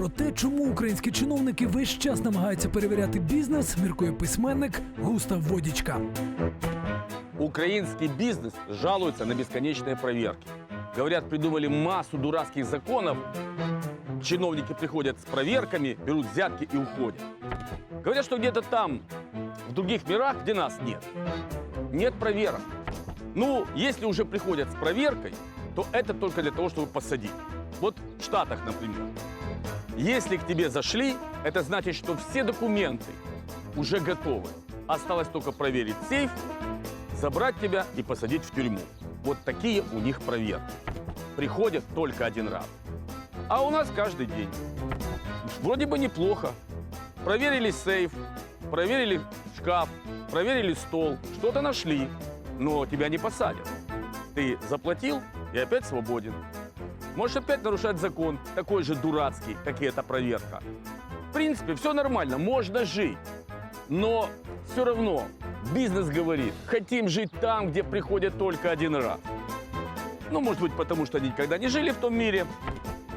Про те, чому українські чиновники весь час намагаються перевіряти бізнес, міркує письменник Густав Водічка. Украинский бизнес жалуется на бесконечные проверки. Говорят, придумали массу дурацких законов. Чиновники приходят с проверками, берут взятки и уходят. Говорят, что где-то там, в других мирах, где нас нет, нет проверок. Ну, если уже приходят с проверкой, то это только для того, чтобы посадить. Вот в Штатах, например. если к тебе зашли, это значит, что все документы уже готовы. Осталось только проверить сейф, забрать тебя и посадить в тюрьму. Вот такие у них проверки. Приходят только один раз. А у нас каждый день. Вроде бы неплохо. Проверили сейф, проверили шкаф, проверили стол, что-то нашли, но тебя не посадят. Ты заплатил и опять свободен. Можешь опять нарушать закон, такой же дурацкий, как и эта проверка. В принципе, все нормально, можно жить. Но все равно бизнес говорит, хотим жить там, где приходят только один раз. Ну, может быть, потому что они никогда не жили в том мире.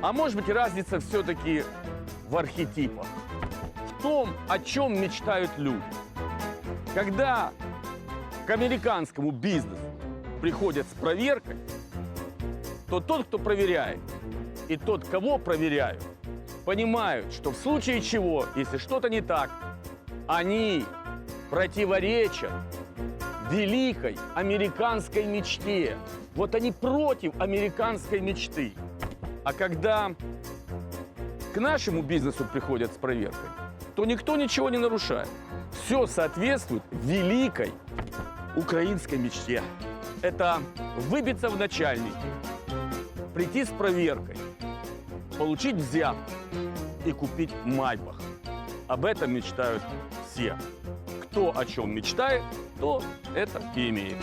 А может быть, разница все-таки в архетипах. В том, о чем мечтают люди. Когда к американскому бизнесу приходят с проверкой, то тот, кто проверяет, и тот, кого проверяют, понимают, что в случае чего, если что-то не так, они противоречат великой американской мечте. Вот они против американской мечты. А когда к нашему бизнесу приходят с проверкой, то никто ничего не нарушает. Все соответствует великой украинской мечте. Это выбиться в начальники, прийти с проверкой, получить взятку и купить майбах. Об этом мечтают все. Кто о чем мечтает, то это и имеет.